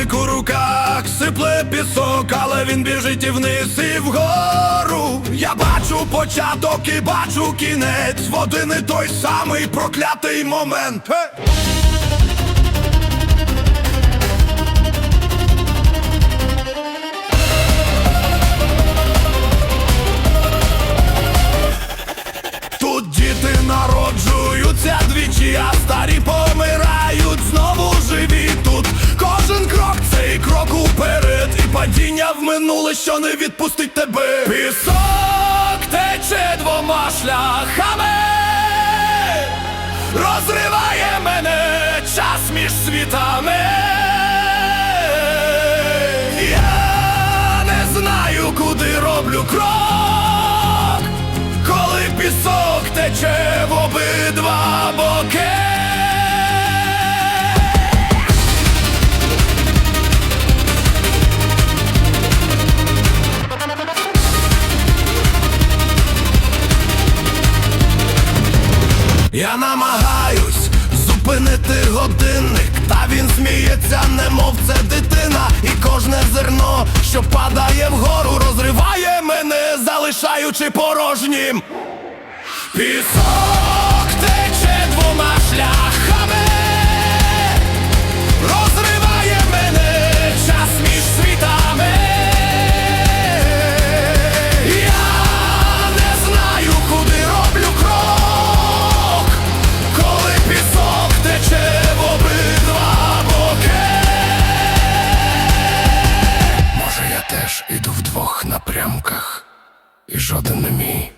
Годинник у руках сипле пісок, але він біжить і вниз і вгору. Я бачу початок і бачу кінець в один і той самий проклятий момент. Тут діти народжуються двічі, крок крок уперед, і падіння в минуле, що не відпустить тебе. Пісок тече двома шляхами, розриває мене час між світами. Я не знаю, куди роблю крок, намагаюсь зупинити годинник, та він сміється, немов це дитина, і кожне зерно, що падає вгору, розриває мене, залишаючи порожнім. Пісок і жоден не мій.